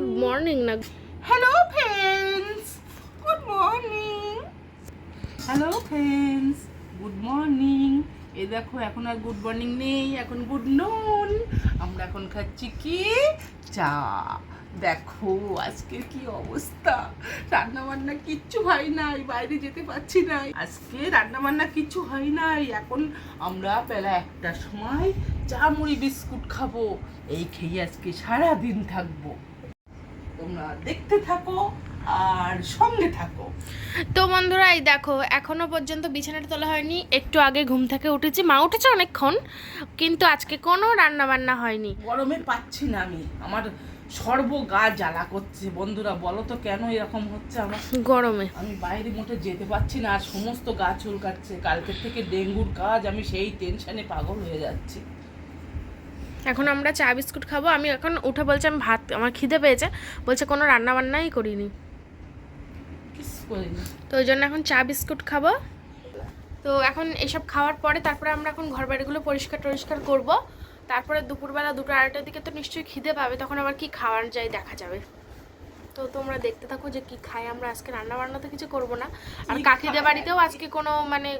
Good morning না hello friends good morning hello friends good morning এই দেখো, এখন আর গুড মর্নিং নেই, এখন গুড নুন আমরা এখন খাচ্ছি কি? চা। দেখো আজকে কি অবস্থা? রান্না বান্না কিচ্ছু হয় নাই, বাইরে যেতে পারছি না আজকে রান্না বান্না কিচ্ছু হয় নাই। এখন আমরা বেলা একটার সময় চা মুড়ি বিস্কুট খাব। এই খেয়ে আজকে সারা দিন থাকব। তোমরা দেখতে থাকো আর সঙ্গে থাকো। তো বন্ধুরা এই দেখো এখনও পর্যন্ত বিছানাটা তোলা হয়নি। একটু আগে ঘুম থেকে উঠেছি। মা উঠেছে অনেকক্ষণ কিন্তু আজকে কোনো রান্না বান্না হয়নি। গরমে পাচ্ছি না আমি। আমার সর্ব গা জ্বালা করছে। বন্ধুরা বলো তো কেন এরকম হচ্ছে আমার? গরমে। আমি বাইরে মোটে যেতে পারছি না। আর সমস্ত গা চুল কাটছে কালকের থেকে ডেঙ্গুর কাজ আমি সেই টেনশনে পাগল হয়ে যাচ্ছি। এখন আমরা চা বিস্কুট খাব। আমি এখন উঠে বলছে আমি ভাত আমার খিদে পেয়েছে। বলছে কোনো রান্না বান্নাই করিনি। তো ওই জন্য এখন চা বিস্কুট খাব। তো এখন এসব খাওয়ার পরে তারপরে আমরা এখন ঘর বাড়িগুলো পরিষ্কার টরিষ্কার করব। তারপরে দুপুরবেলা দুটো আড়াইটার দিকে তো নিশ্চয়ই খিদে পাবে তখন আবার কি খাওয়ার যায় দেখা যাবে। তো তোমরা দেখতে থাকো যে কি খাই। আমরা আজকে রান্না বান্না তো কিছু করব না। আর কাকিদের বাড়িতেও আজকে কোনো মানে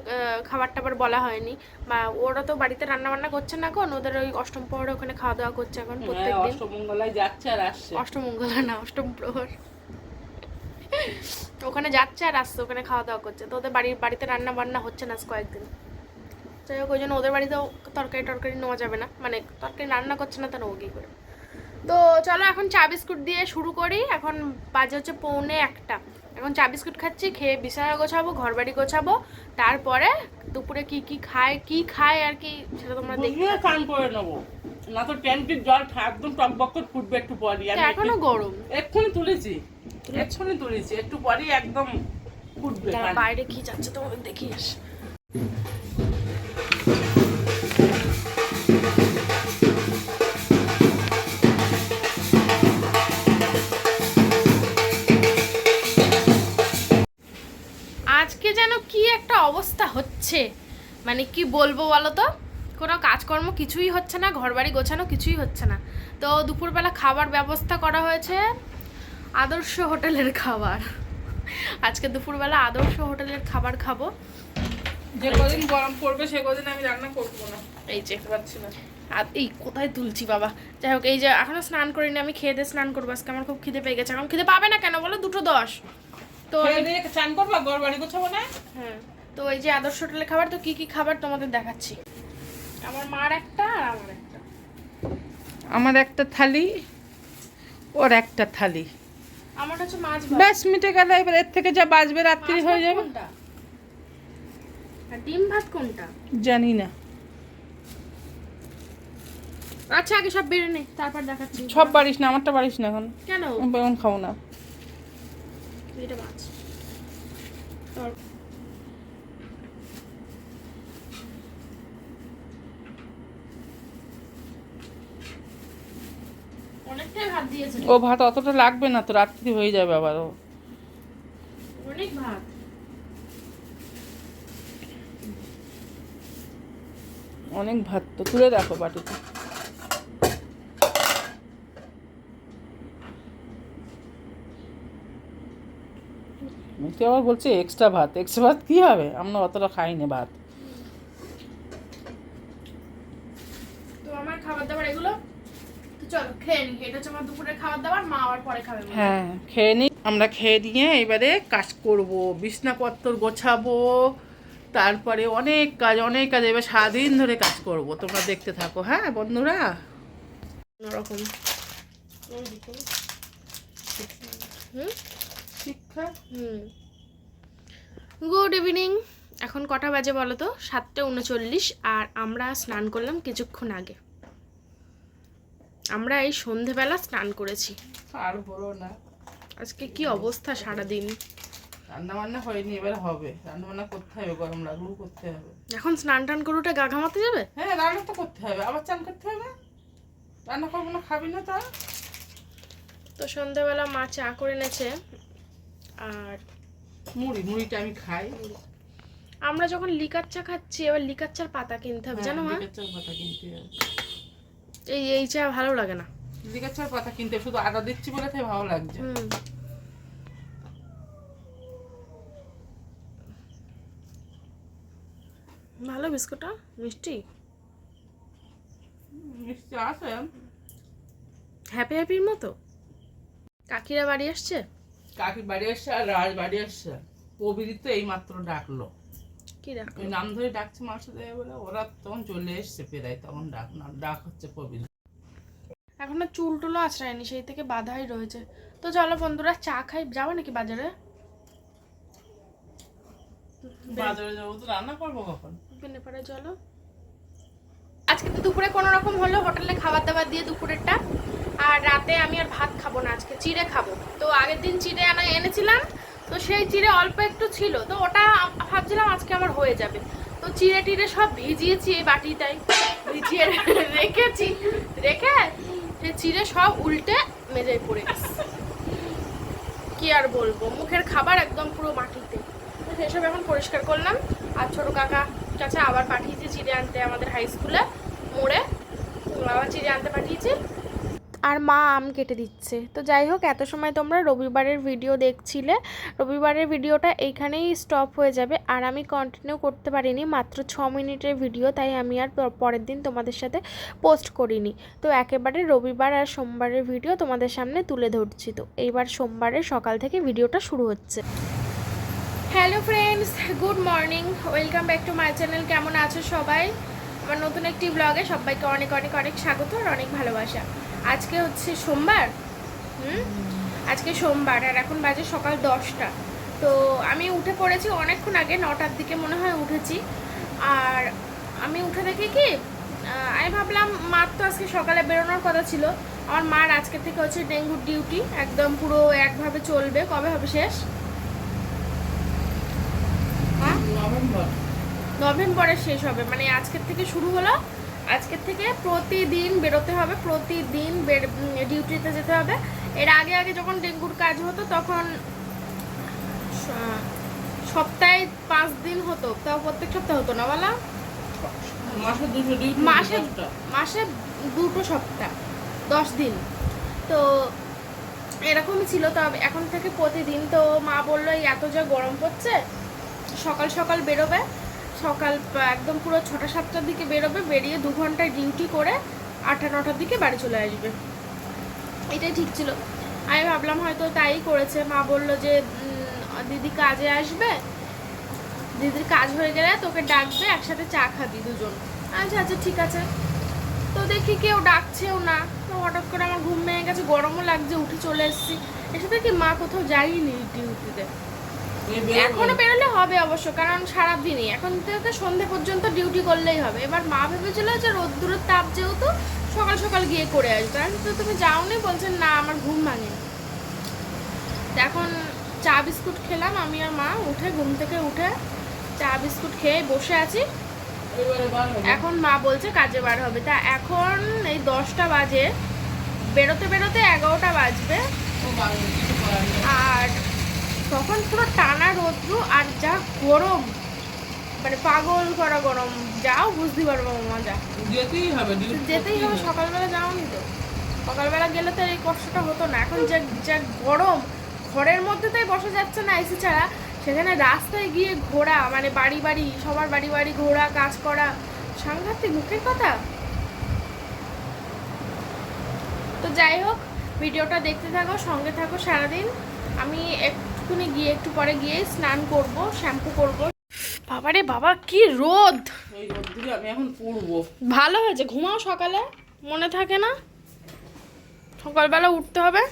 খাবার টাবার বলা হয়নি। বা ওরা তো বাড়িতে রান্না বান্না করছে না এখন। ওদের ওই অষ্টম প্রহরে ওখানে খাওয়া দাওয়া করছে এখন হ্যাঁ প্রত্যেকদিন অষ্টমঙ্গলায় যাচ্ছে আর আসছে। অষ্টমঙ্গলা না অষ্টম প্রহর। ওখানে যাচ্ছে আর আসছে ওখানে খাওয়া দাওয়া করছে। তো ওদের বাড়ির বাড়িতে রান্না বান্না হচ্ছে না আজ কয়েকদিন। যাই হোক ওই জন্য ওদের বাড়িতেও তরকারি টরকারি নেওয়া যাবে না। মানে তরকারি রান্না করছে না তা নেব কী করে? তো চলো এখন চা বিস্কুট দিয়ে শুরু করি। এখন বাজে হচ্ছে পৌনে একটা। এখন চা বিস্কুট খাচ্ছি খেয়ে বিছানা গোছাবো ঘর বাড়ি গোছাবো। তারপরে দুপুরে কি কি খায় কি খায় আর কি সেটা তোমরা দেখবে বুঝিয়ে স্নান করে নেব। না তো ট্যাঙ্কির জল একদম টকবক করে ফুটবে একটু পরই। এখনও গরম। এক্ষুনি তুলেছি। এক্ষুনি তুলেছি। একটু পরই একদম ফুটবে বাইরে কি যাচ্ছে তোমাদের দেখি অবস্থা হচ্ছে। মানে কি বলব বলো তো কোনো কাজকর্ম কিছুই হচ্ছে না ঘরবাড়ি গোছানো কিছুই হচ্ছে না। তো দুপুরবেলা খাবার ব্যবস্থা করা হয়েছে আদর্শ হোটেলের খাবার। আজকে দুপুরবেলা আদর্শ হোটেলের খাবার খাব। যে কদিন গরম পড়বে সে কদিন আমি রান্না করব না। এই যে। পাচ্ছি না। আর এই কোথায় তুলছি বাবা? যাই হোক এই যে এখনও স্নান করিনি আমি খেয়ে দিয়ে স্নান করব আজকে। আমার খুব খিদে পেয়ে গেছে। এখন খিদে পাবে না কেন বলো? দুটো দশ। তো চান করব? ঘর বাড়ি গোছাবো না? হ্যাঁ। তো এই যে আদর্শ হোটেলের খাবার তো কি কি খাবার তোমাদের দেখাচ্ছি? আমার মার একটা আর আমার একটা। আমার একটা থালি ওর একটা থালি। আমার হচ্ছে মাছ ভাত। ব্যাস মিটে গেল এবার এর থেকে যা বাজবে রাত্রি হয়ে যাবে। ডিম ভাত কোনটা? জানি না। আচ্ছা আগে সব বেড়ে নে তারপর দেখাচ্ছি। সব বাড়িস না আমারটা বাড়িস না এখন। কেন? বেগুন খাব না। এটা মাছ। ভাত দিয়েছে ও ভাত অতটা লাগবে না তো রাত্রি হয়ে যাবে আবার ও। অনেক ভাত। অনেক ভাত তো তুলে দেখো বাটিতে। তুই আবার বলছে এক্সট্রা ভাত এক্সট্রা ভাত কি হবে? আমরা অতটা খাই না ভাত। তো আমার খাবার দাবার এগুলো? চলো খেয়ে নি। এটা হচ্ছে আমার দুপুরের খাবার দাবার মা আবার পরে খাবে হ্যাঁ খেয়ে নিই আমরা খেয়ে নিয়ে এবারে কাজ করব। বিছনাপত্র গোছাবো। তারপরে অনেক কাজ অনেক কাজ। এবার সারাদিন ধরে কাজ করব। তোমরা দেখতে থাকো হ্যাঁ বন্ধুরা? হুম? শিক্ষা? হুম। Good evening. এখন কটা বাজে বলো তো? সাতটা উনচল্লিশ আর আমরা স্নান করলাম কিছুক্ষণ আগে। আমরা এই সন্ধেবেলা স্নান করেছি। আর বলো না। আজকে কি অবস্থা সারাদিন? রান্না বান্না হয়নি এবার হবে। রান্না বান্না করতে হবে গরম লাগলেও করতে হবে। এখন স্নান টান করে উঠে গা ঘামাতে যাবে? হ্যাঁ রান্না তো করতে হবে। আবার চান করতে হবে রান্না করব না খাবি না তা তো সন্ধেবেলা মা চা করে এনেছে আর মুড়ি মুড়িটা আমি খাই। আমরা যখন লিকার চা খাচ্ছি এবার লিকার চার পাতা কিনতে হবে জানো মা? হ্যাঁ, লিকার চাল পাতা কিনতে হবে। এই এই চা ভালো লাগে না। দিদি কাছে পাতা কিনতে শুধু আদা দিচ্ছি বলে তাই ভালো লাগছে। হুম। ভালো বিস্কুটটা মিষ্টি? মিষ্টি আছে। হ্যাপি হ্যাপির মতো? কাকিরা বাড়ি আসছে? কাকি বাড়ি আসছে আর রাজ বাড়ি আসছে। কবির তো এই মাত্র ডাকলো। কি নাম ধরে ডাকছে মাসে দেয় বলে ওরা তখন চলে এসছে পেরাই তখন ডাক না ডাক হচ্ছে কবির এখনও চুল টুলো আছড়ায়নি সেই থেকে বাধাই রয়েছে। তো চলো বন্ধুরা চা খাই যাব নাকি বাজারে? বাজারে যাব তো রান্না করব কখন? বেনেপাড়ায় চলো। আজকে তো দুপুরে কোনো রকম হলো হোটেলে খাবার দাবার দিয়ে দুপুরেরটা। আর রাতে আমি আর ভাত খাব না আজকে চিড়ে খাব। তো আগের দিন চিড়ে আনা এনেছিলাম তো সেই চিড়ে অল্প একটু ছিল, তো ওটা ভাবছিলাম আজকে আমার হয়ে যাবে। তো চিড়ে টিড়ে সব ভিজিয়েছি এই বাটিটাই ভিজিয়ে রেখেছি, রেখে সে চিড়ে সব উল্টে মেজায় পড়ে গেছে। কি আর বলব, মুখের খাবার একদম পুরো মাটিতে। সেসব এখন পরিষ্কার করলাম, আর ছোট কাকা কাছে আবার পাঠিয়েছি চিড়ে আনতে আমাদের হাই স্কুলে মোড়ে। আবার চিড়ে আনতে পাঠিয়েছি। আর মা আম কেটে দিচ্ছে। তো যাই হোক, এত সময় তোমরা রবিবারের ভিডিও দেখছিলে। রবিবারের ভিডিওটা এইখানেই স্টপ হয়ে যাবে। আর আমি কন্টিনিউ করতে পারিনি, মাত্র ছ মিনিটের ভিডিও তাই আমি আর পরের দিন তোমাদের সাথে পোস্ট করিনি। তো একেবারে রবিবার আর সোমবারের ভিডিও তোমাদের সামনে তুলে ধরছি। তো এইবার সোমবারের সকাল থেকে ভিডিওটা শুরু হচ্ছে। Hello friends good morning welcome back to my channel কেমন আছো সবাই? আমার নতুন একটি ব্লগে সবাইকে অনেক অনেক অনেক স্বাগত আর অনেক ভালোবাসা। আজকে হচ্ছে সোমবার? হুম? আজকে সোমবার আর এখন বাজে সকাল দশটা। তো আমি উঠে পড়েছি অনেকক্ষণ আগে নটার দিকে মনে হয় উঠেছি। আর আমি উঠে দেখি কি আমি ভাবলাম মার তো আজকে সকালে বেরোনোর কথা ছিল। আমার মার আজকে থেকে হচ্ছে ডেঙ্গুর ডিউটি একদম পুরো একভাবে চলবে। কবে হবে শেষ? হ্যাঁ? নভেম্বর। নভেম্বরে শেষ হবে। মানে আজকের থেকে শুরু হলো আজকের থেকে প্রতিদিন বেরোতে হবে প্রতিদিন ডিউটিতে যেতে হবে। এর আগে আগে যখন ডেঙ্গুর কাজ হতো তখন সপ্তাহে পাঁচ দিন হতো তাও প্রত্যেক সপ্তাহে হতো না বলা? মাসে মাসে দুটো সপ্তাহ দশ দিন। তো এরকমই ছিল তবে এখন থেকে প্রতিদিন তো মা বলল এই এত যা গরম পড়ছে সকাল সকাল বেরোবে। সকাল একদম পুরো ছটা, সাতটার দিকে বেরোবে, বেরিয়ে দু ঘন্টায় ডিউটি করে আটটা, নটার দিকে বাড়ি চলে আসবে। এটাই ঠিক ছিল। আমি ভাবলাম হয়তো তাই করেছে। মা বলল যে দিদি কাজে আসবে। দিদির কাজ হয়ে গেলে তোকে ডাকবে, একসাথে চা খাবি দুজন। আচ্ছা আচ্ছা ঠিক আছে। তো দেখি কেউ ডাকছেও না। তো হঠাৎ করে আমার ঘুম ভেঙে গেছে, গরমও লাগছে, উঠে চলে এসেছি। এসে দেখি মা কোথাও যায়নি ডিউটিতে। এখনও বেরোলে হবে অবশ্য কারণ সারাদিনই। এখন থেকে সন্ধে পর্যন্ত ডিউটি করলেই হবে। এবার মা ভেবেছিল যে রোদ্দুরের তাপ যেহেতু সকাল সকাল গিয়ে করে আসবে। আমি তো তুমি যাওনি? বলছেন না আমার ঘুম ভাঙেনি। তো এখন চা বিস্কুট খেলাম আমি আর মা উঠে ঘুম থেকে উঠে চা বিস্কুট খেয়ে বসে আছি। এখন মা বলছে কাজে বার হবে। তা এখন এই দশটা বাজে। বেরোতে বেরোতে এগারোটা বাজবে। আর তখন পুরো টানা রৌদ্র আর যা গরম মানে পাগল করা গরম যাও বুঝতে পারব মজা। যেতেই হবে যেতেই হবে সকালবেলা যাওনি তো। সকালবেলা গেলে তো এই কষ্টটা হতো না। এখন যে যা গরম ঘরের মধ্যে তাই বসা যাচ্ছে না এসি ছাড়া। সেখানে রাস্তায় গিয়ে ঘোরা মানে বাড়ি বাড়ি সবার বাড়ি বাড়ি ঘোরা কাজ করা সাংঘাতিক মুখের কথা। তো যাই হোক ভিডিওটা দেখতে থাকো সঙ্গে থাকো সারাদিন। আমি একটুখানি গিয়ে একটু পরে গিয়ে স্নান করব শ্যাম্পু করব। বাবারে বাবা কি রোদ! এই আমি এখন পড়ব। ভালো হয়েছে ঘুমাও সকালে মনে থাকে না? সকালবেলা উঠতে হবে।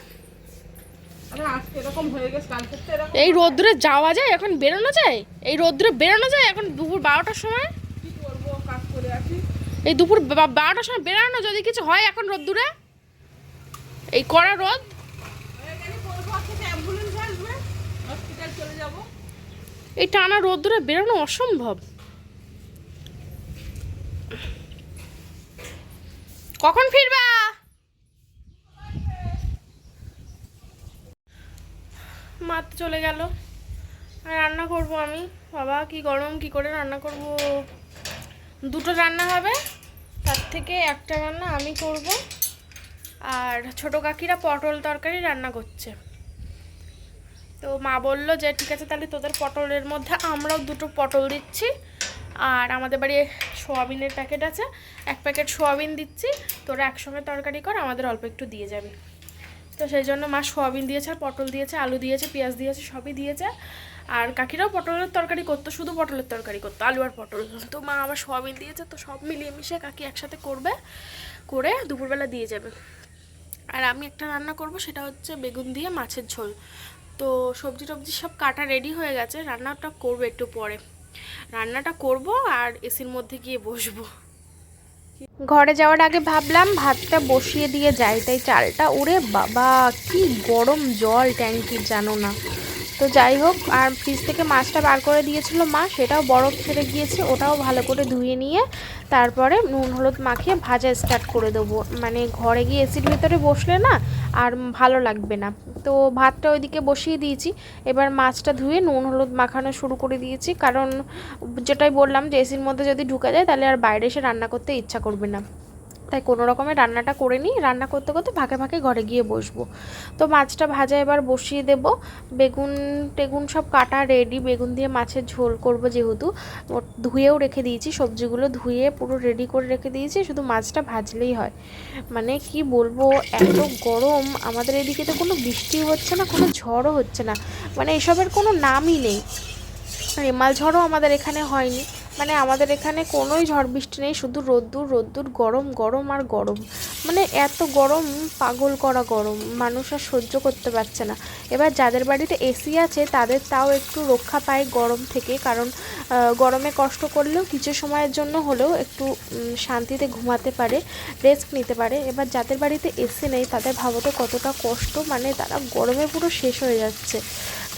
আরে আজকে এরকম হয়ে গেছে কালকে তো এরকম এই রোদ্দুরে যাওয়া যায় এখন বেরোনো যায়? এই রোদ্দুরে বেরোনো যায় এখন দুপুর বারোটার সময়? কি করব কাজ করে আছি এই দুপুর বারোটার সময় বেরোনো যদি কিছু হয় এখন রোদ্দুরে? এই কড়া রোদ এখানে করব থেকে অ্যাম্বুলেন্স আসবে হসপিটাল চলে যাব এই টানা রোদ্দুরে বেরোনো অসম্ভব। কখন ফিরবা? মা তো চলে গেল। রান্না করব আমি। বাবা, কি গরম, কি করে রান্না করব? দুটো রান্না হবে। তার থেকে একটা রান্না আমি করব। আর ছোট কাকিরা পটল তরকারি রান্না করছে। তো মা বলল যে, ঠিক আছে, তাহলে তোদের পটলের মধ্যে আমরাও দুটো পটল দিচ্ছি। আর আমাদের বাড়ি সোয়াবিনের প্যাকেট আছে। এক প্যাকেট সোয়াবিন দিচ্ছি। তোরা একসঙ্গে তরকারি কর, আমাদের অল্প একটু দিয়ে যাবি। তো সেই জন্য মা সোয়াবিন দিয়েছে আর পটল দিয়েছে, আলু দিয়েছে, পেঁয়াজ দিয়েছে, সবই দিয়েছে। আর কাকিরাও পটলের তরকারি করতো, শুধু পটলের তরকারি করতো, আলু আর পটল। তো মা আবার সোয়াবিন দিয়েছে, তো সব মিলিয়ে মিশে কাকি একসাথে করবে, করে দুপুরবেলা দিয়ে যাবে। আর আমি একটা রান্না করব, সেটা হচ্ছে বেগুন দিয়ে মাছের ঝোল। তো সবজি টবজি সব কাটা রেডি হয়ে গেছে, রান্নাটা করব একটু পরে। রান্নাটা করব আর এসির মধ্যে গিয়ে বসবো। ঘরে যাওয়ার আগে ভাবলাম ভাতটা বসিয়ে দিয়ে যাই, তাই চালটা উড়ে বাবা, কি গরম জল ট্যাঙ্কির, জানো না। তো যাই হোক, আর ফ্রিজ থেকে মাছটা বার করে দিয়েছিল মা, সেটাও বরফ ছেড়ে গিয়েছে, ওটাও ভালো করে ধুয়ে নিয়ে তারপরে নুন হলুদ মাখিয়ে ভাজা স্টার্ট করে দেবো। মানে ঘরে গিয়ে এসির ভেতরে বসলে না আর ভালো লাগবে না। তো ভাতটা ওইদিকে বসিয়ে দিয়েছি, এবার মাছটা ধুয়ে নুন হলুদ মাখানো শুরু করে দিয়েছি, কারণ যেটাই বললাম যে এসির মধ্যে যদি ঢুকে যায় তাহলে আর বাইরে এসে রান্না করতে ইচ্ছা করবে না। তাই কোনো রকমের রান্নাটা করে নিই। রান্না করতে করতে ফাঁকে ফাঁকে ঘরে গিয়ে বসবো। তো মাছটা ভাজা এবার বসিয়ে দেব। বেগুন টেগুন সব কাটা রেডি বেগুন দিয়ে মাছের ঝোল করব যেহেতু। ধুয়েও রেখে দিয়েছি। সবজিগুলো ধুয়ে পুরো রেডি করে রেখে দিয়েছি। শুধু মাছটা ভাজলেই হয়। মানে কি বলব, এত গরম। আমাদের এদিকে তো কোনো বৃষ্টি হচ্ছে না, কোনো ঝড়ও হচ্ছে না। মানে এসবের কোনো নামই নেই। রেমাল ঝড়ও আমাদের এখানে হয়নি। মানে আমাদের এখানে কোনোই ঝড় বৃষ্টি নেই, শুধু রোদ্দুর রোদ্দুর গরম গরম আর গরম। মানে এত গরম, পাগল করা গরম, মানুষ আর সহ্য করতে পারছে না। এবার যাদের বাড়িতে এসি আছে, তাদের তাও একটু রক্ষা পায় গরম থেকে, কারণ গরমে কষ্ট করলেও কিছু সময়ের জন্য হলেও একটু শান্তিতে ঘুমাতে পারে রেস্ট নিতে পারে। এবার যাদের বাড়িতে এসি নেই, তাদের ভাবো তো কতটা কষ্ট মানে তারা গরমে পুরো শেষ হয়ে যাচ্ছে।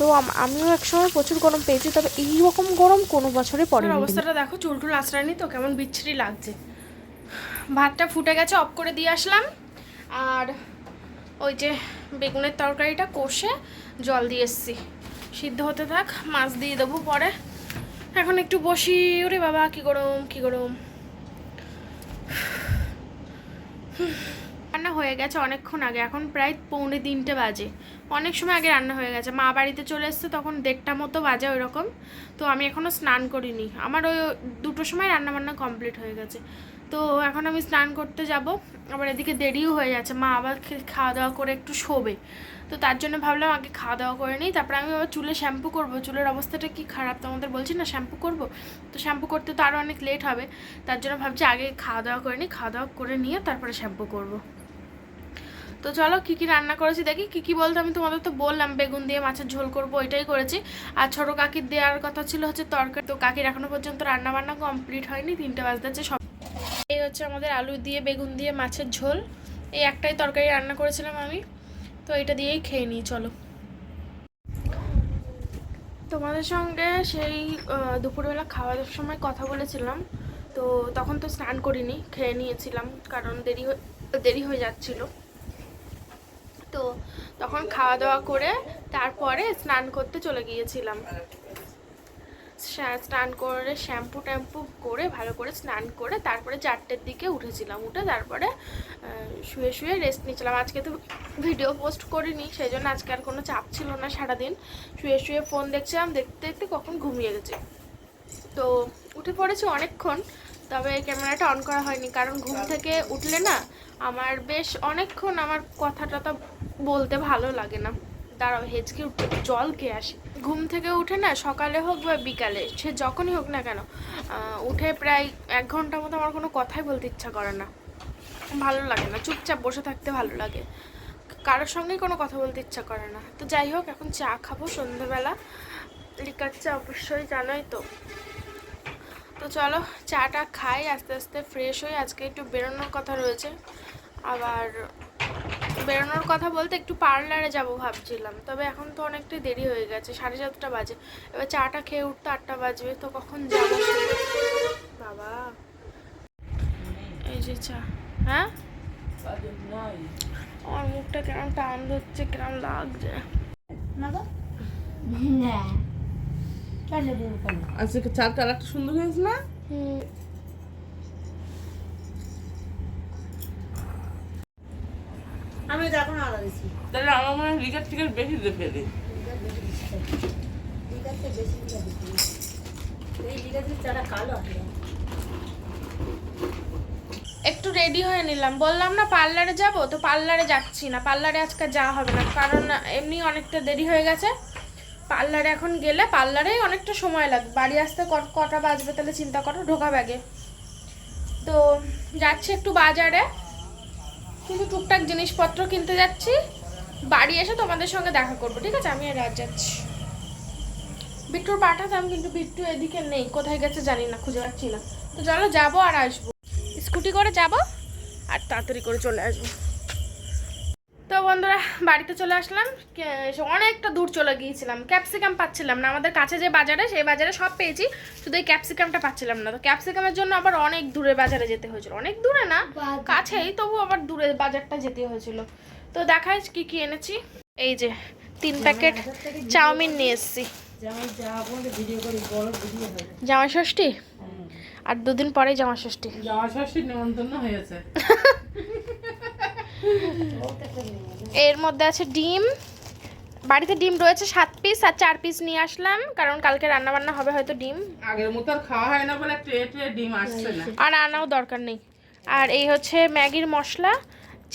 তো আম- আমিও একসময় প্রচুর গরম পেয়েছি তবে এই রকম গরম কোনো বছরে পড়ে অবস্থাটা দেখো চুলটুল আশ্রায়নি তো কেমন বিচ্ছিরি লাগছে। ভাতটা ফুটে গেছে অফ করে দিয়ে আসলাম। আর ওই যে বেগুনের তরকারিটা কষে জল দিয়ে এসছি। সিদ্ধ হতে থাক মাছ দিয়ে দেবো পরে। এখন একটু বসি ওরে বাবা কি গরম কি গরম। রান্না হয়ে গেছে অনেকক্ষণ আগে, এখন প্রায় পৌনে তিনটে বাজে। অনেক সময় আগে রান্না হয়ে গেছে। মা বাড়িতে চলে এসছে, তখন দেড়টা মতো বাজে ওই রকম তো আমি এখনও স্নান করিনি। আমার ওই দুটোর সময় রান্না বান্না কমপ্লিট হয়ে গেছে। তো এখন আমি স্নান করতে যাব। আবার এদিকে দেরিও হয়ে যাচ্ছে। মা আবার খাওয়া দাওয়া করে একটু শোবে। তো তার জন্য ভাবলাম আগে খাওয়া দাওয়া করে নিই। তারপরে আমি আবার চুলে শ্যাম্পু করব। চুলের অবস্থাটা কি খারাপ তোমাদের বলছি না? শ্যাম্পু করব? তো শ্যাম্পু করতে তো আরও অনেক লেট হবে। তার জন্য ভাবছি আগে খাওয়া দাওয়া করে নিই। খাওয়া দাওয়া করে নিয়ে তারপরে শ্যাম্পু করব। তো চলো কি কি রান্না করেছি দেখি, কি কি বলতে আমি তোমাদের তো বললাম, বেগুন দিয়ে মাছের ঝোল করব ওইটাই করেছি। আর ছোটো কাকির দেওয়ার কথা ছিল হচ্ছে তরকারি, তো কাকির এখনও পর্যন্ত রান্না বান্না কমপ্লিট হয়নি, তিনটে বাজতে সব এই হচ্ছে আমাদের আলু দিয়ে, বেগুন দিয়ে মাছের ঝোল। এই একটাই তরকারি রান্না করেছিলাম আমি, তো এটা দিয়েই খেয়ে নিই, চলো। তোমাদের সঙ্গে সেই দুপুরবেলা খাওয়ার সময় কথা বলেছিলাম, তো তখন তো স্নান করিনি, খেয়ে নিয়েছিলাম, কারণ দেরি দেরি হয়ে যাচ্ছিল। তো তখন খাওয়া দাওয়া করে তারপরে স্নান করতে চলে গিয়েছিলাম। স্নান করে শ্যাম্পু ট্যাম্পু করে ভালো করে স্নান করে তারপরে চারটের দিকে উঠেছিলাম। উঠে তারপরে শুয়ে শুয়ে রেস্ট নিয়েছিলাম আজকে তো ভিডিও পোস্ট করিনি সেই জন্য আজকে আর কোনো চাপ ছিল না সারাদিন। শুয়ে শুয়ে ফোন দেখছিলাম দেখতে দেখতে কখন ঘুমিয়ে গেছে। তো উঠে পড়েছি অনেকক্ষণ তবে ক্যামেরাটা অন করা হয়নি। কারণ ঘুম থেকে উঠলে না আমার বেশ অনেকক্ষণ আমার কথা টথা বলতে ভালো লাগে না। দাঁড়াও, হেঁচকে উঠে জল খেয়ে আসি। ঘুম থেকে উঠে না সকালে হোক বা বিকালে, সে যখনই হোক না কেন উঠে প্রায় এক ঘণ্টা মতো আমার কোনো কথাই বলতে ইচ্ছা করে না। ভালো লাগে না, চুপচাপ বসে থাকতে ভালো লাগে। কারোর সঙ্গেই কোনো কথা বলতে ইচ্ছা করে না। তো যাই হোক, এখন চা খাব সন্ধ্যেবেলা লিকার চা অবশ্যই জানোই তো। তো চলো, চাটা খাই, আস্তে আস্তে ফ্রেশ হই। আজকে একটু বেরোনোর কথা রয়েছে। আবার বেরোনোর কথা বলতে একটু পার্লারে যাব ভাবছিলাম তবে এখন তো অনেকটাই দেরি হয়ে গেছে সাড়ে সাতটা বাজে। এবার চাটা খেয়ে উঠতে আটটা বাজবে তো কখন যাব বাবা। এই যে চা। হ্যাঁ? আমার মুখটা কেমন টান ধরছে কেমন লাগছে। আজকে চার কালারটা সুন্দর হয়েছে না? হুম। আমি তো এখন আলাদা দিচ্ছি তাহলে আমার মনে হয় রিচার্জ টিকার বেশি দিয়ে ফেলে বেশি এই কালো একটু রেডি হয়ে নিলাম। বললাম না পার্লারে যাব তো পার্লারে যাচ্ছি না। পার্লারে আজকে যাওয়া হবে না কারণ এমনি অনেকটা দেরি হয়ে গেছে। পার্লারে এখন গেলে পার্লারেই অনেকটা সময় লাগবে। বাড়ি আসতে ক- কটা বাজবে তাহলে চিন্তা করো ঢোকা ব্যাগে। তো যাচ্ছি একটু বাজারে। কিছু টুকটাক জিনিসপত্র কিনতে যাচ্ছি। বাড়ি এসে তোমাদের সঙ্গে দেখা করব, ঠিক আছে? আমি আর রাত যাচ্ছি। বিট্টুর পাঠাতাম, কিন্তু বিট্টু এদিকে নেই। কোথায় গেছে জানি না, খুঁজে পাচ্ছি না। তো চলো যাব আর আসব। স্কুটি করে যাব, আর তাড়াতাড়ি করে চলে আসব। তো বন্ধুরা বাড়িতে চলে আসলাম। অনেকটা দূর চলে গিয়েছিলাম। ক্যাপসিকাম পাচ্ছিলাম না। আমাদের কাছে যে বাজারে সেই বাজারে সব পেয়েছি। শুধু এই ক্যাপসিকামটা পাচ্ছিলাম না। তো ক্যাপসিকামের জন্য আবার অনেক দূরে বাজারে যেতে হয়েছিল। অনেক দূরে না কাছেই তবু আবার দূরে বাজারটা যেতে হয়েছিল। তো দেখাই কি কি এনেছি। এই যে তিন প্যাকেট চাউমিন নিয়ে এসেছি। জামা ষষ্ঠী আর দুদিন পরেই জামা ষষ্ঠী যাওয়া ষষ্ঠীর নেমন্তন্ন হয়েছে। এর মধ্যে আছে ডিম। বাড়িতে ডিম রয়েছে সাত পিস আর চার পিস নিয়ে আসলাম কারণ কালকে রান্না বান্না হবে হয়তো ডিম। আগের মতো আর খাওয়া হয় না বলে ট্রে ট্রে ডিম আসছে না। আর আনাও দরকার নেই। আর এই হচ্ছে ম্যাগির মশলা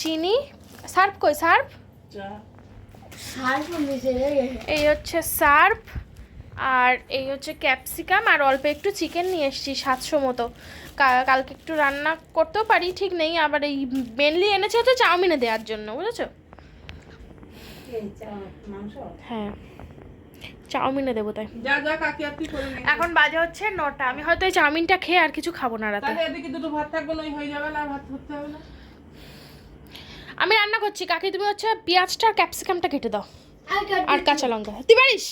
চিনি সার্ফ কই সার্ফ? এই হচ্ছে সার্ফ। আর এই হচ্ছে ক্যাপসিকাম আর অল্প একটু চিকেন নিয়ে এসেছি সাতশো মতো। কালকে একটু রান্না করতেও পারি ঠিক নেই আবার এই মেনলি এনেছে হচ্ছে চাউমিনে দেওয়ার জন্য বুঝেছ? হ্যাঁ চাউমিনে দেবো তাই। এখন বাজে হচ্ছে নটা আমি হয়তো এই চাউমিনটা খেয়ে আর কিছু খাব না রাতে। দুটো ভাত থাকবে না হয়ে যাবে না ভাত ধরতে হবে না। আমি রান্না করছি কাকি তুমি হচ্ছে পেঁয়াজটা আর ক্যাপসিকামটা কেটে দাও। আর কাঁচা লঙ্কা। তুই পারিস?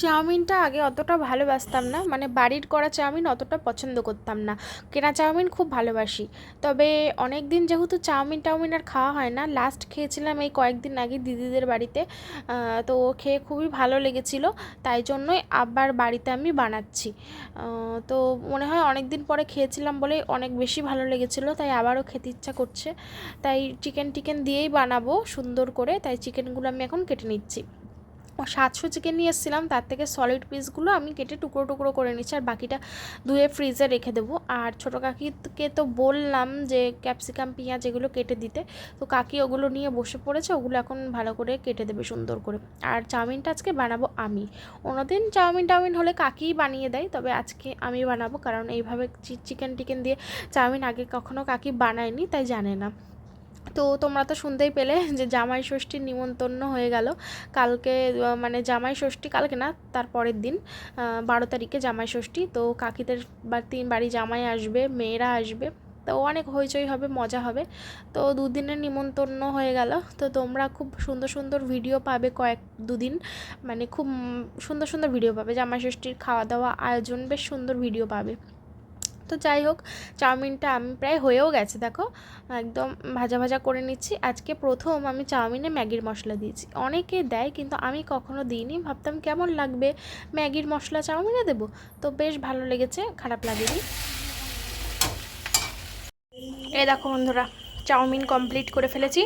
চাউমিনটা আগে অতটা ভালোবাসতাম না মানে বাড়ির করা চাউমিন অতটা পছন্দ করতাম না। কেনা চাউমিন খুব ভালোবাসি। তবে অনেক দিন যেহেতু চাউমিন টাউমিন আর খাওয়া হয় না লাস্ট খেয়েছিলাম এই কয়েকদিন আগে দিদিদের বাড়িতে তো খেয়ে খুবই ভালো লেগেছিল, তাই জন্যই আবার বাড়িতে আমি বানাচ্ছি। তো মনে হয় অনেক দিন পরে খেয়েছিলাম বলে অনেক বেশি ভালো লেগেছিলো, তাই আবারও খেতে ইচ্ছা করছে। তাই চিকেন টিকেন দিয়েই বানাবো সুন্দর করে, তাই চিকেনগুলো আমি এখন কেটে নিচ্ছি। সাতশো চিকেন নিয়ে এসেছিলাম তার থেকে সলিড পিসগুলো আমি কেটে টুকরো টুকরো করে নিচ্ছি আর বাকিটা ধুয়ে ফ্রিজে রেখে দেবো। আর ছোটো কাকিকে তো বললাম যে ক্যাপসিকাম পেঁয়াজ এগুলো কেটে দিতে। তো কাকি ওগুলো নিয়ে বসে পড়েছে, ওগুলো এখন ভালো করে কেটে দেবে সুন্দর করে। আর চাউমিনটা আজকে বানাবো আমি। অন্যদিন চাউমিন টাউমিন হলে কাকিই বানিয়ে দেয়, তবে আজকে আমি বানাবো, কারণ এইভাবে চিকেন টিকেন দিয়ে চাউমিন আগে কখনো কাকি বানায়নি, তাই জানে না। তো তোমরা তো শুনতেই পেলে যে জামাই ষষ্ঠীর নিমন্ত্রণ হয়ে গেল। কালকে মানে জামাই ষষ্ঠী কালকে না, তার পরের দিন বারো তারিখে জামাই ষষ্ঠী। তো কাকিদের তিন বাড়ি জামাই আসবে, মেয়েরা আসবে। তো অনেক হইচই হবে, মজা হবে। তো দুদিনের নিমন্ত্রণ হয়ে গেল। তো তোমরা খুব সুন্দর সুন্দর ভিডিও পাবে কয়েক দুদিন। মানে খুব সুন্দর সুন্দর ভিডিও পাবে। জামাই ষষ্ঠীর খাওয়া দাওয়া আয়োজন বেশ সুন্দর ভিডিও পাবে। তো যাই হোক, চাউমিনটা আমি প্রায় হয়েও গেছে, দেখো। একদম ভাজা ভাজা করে নিচ্ছি। আজকে প্রথম আমি চাউমিনে ম্যাগির মশলা দিয়েছি। অনেকে দেয়, কিন্তু আমি কখনো দিইনি। ভাবতাম কেমন লাগবে? ম্যাগির মশলা চাউমিনে দেব? তো বেশ ভালো লেগেছে, খারাপ লাগেনি। এই দেখো বন্ধুরা, চাউমিন কমপ্লিট করে ফেলেছি।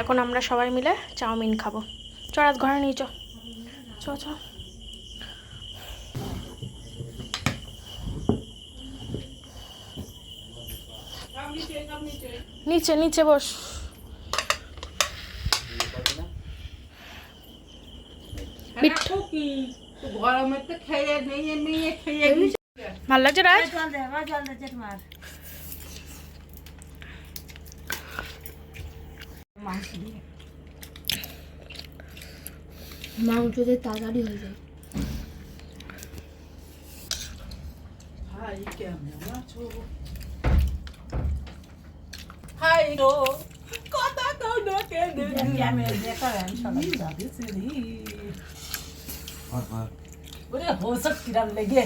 এখন আমরা সবাই মিলে চাউমিন খাব। চড়াত ঘরে নিয়ে চ চ চ নিচে নিচে বস। ভালো লাগছে রাজ? জল দে আমার জল দে জেঠমার মাংস দিয়ে মাংস দিয়ে তাড়াতাড়ি হয়ে যায়। হাই কেমন আছো? হাই গো কথা কও না কেন ওরে হোসট কিরাম লেগে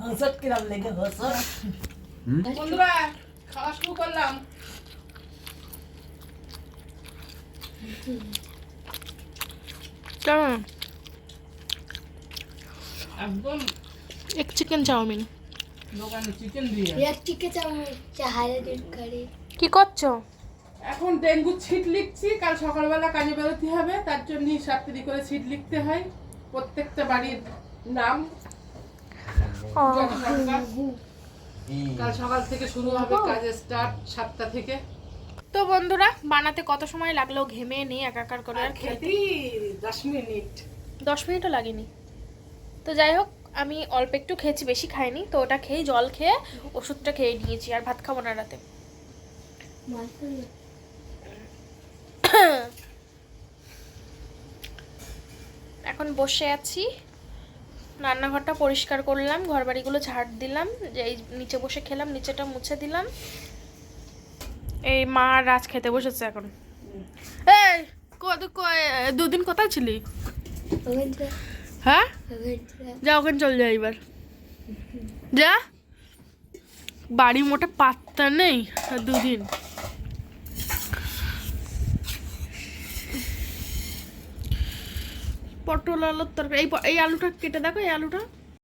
হোসট কিরাম লেগে হোসট বন্ধুরা খাওয়া শুরু করলাম কেমন একদম এক চিকেন চাউমিন দোকানে চিকেন দিয়ে एक टिक्के चाउमीन चाहे दिन करे কি করছ? এখন ডেঙ্গু ছিট লিখছি কাল সকালবেলা কাজে বেরোতে হবে তার জন্য সাতটি করে ছিট লিখতে হয়। প্রত্যেকটা বাড়ির নাম। কাল সকাল থেকে শুরু হবে কাজের স্টার্ট সাতটা থেকে। তো বন্ধুরা বানাতে কত সময় লাগল ঘেমে নিয়ে একাকার করে আর খেতে দশ মিনিট। দশ মিনিটও লাগেনি। তো যাই হোক আমি অল্প একটু খেয়েছি বেশি খাইনি তো ওটা খেয়ে জল খেয়ে ওষুধটা খেয়ে নিয়েছি আর ভাত খাব না রাতে। এখন বসে আছি। রান্নাঘরটা পরিষ্কার করলাম ঘর বাড়িগুলো ঝাড় দিলাম যে এই নিচে বসে খেলাম নিচেটা মুছে দিলাম। এই মা রাজ খেতে বসেছে এখন। এই দুদিন কোথায় ছিলি? হ্যাঁ? যা ওখানে চল যা এবার। যা। বাড়ি মোটে পাত্তা নেই দুদিন। পটল আলুর তরকারি। এই এই আলুটা কেটে দেখো এই আলুটা।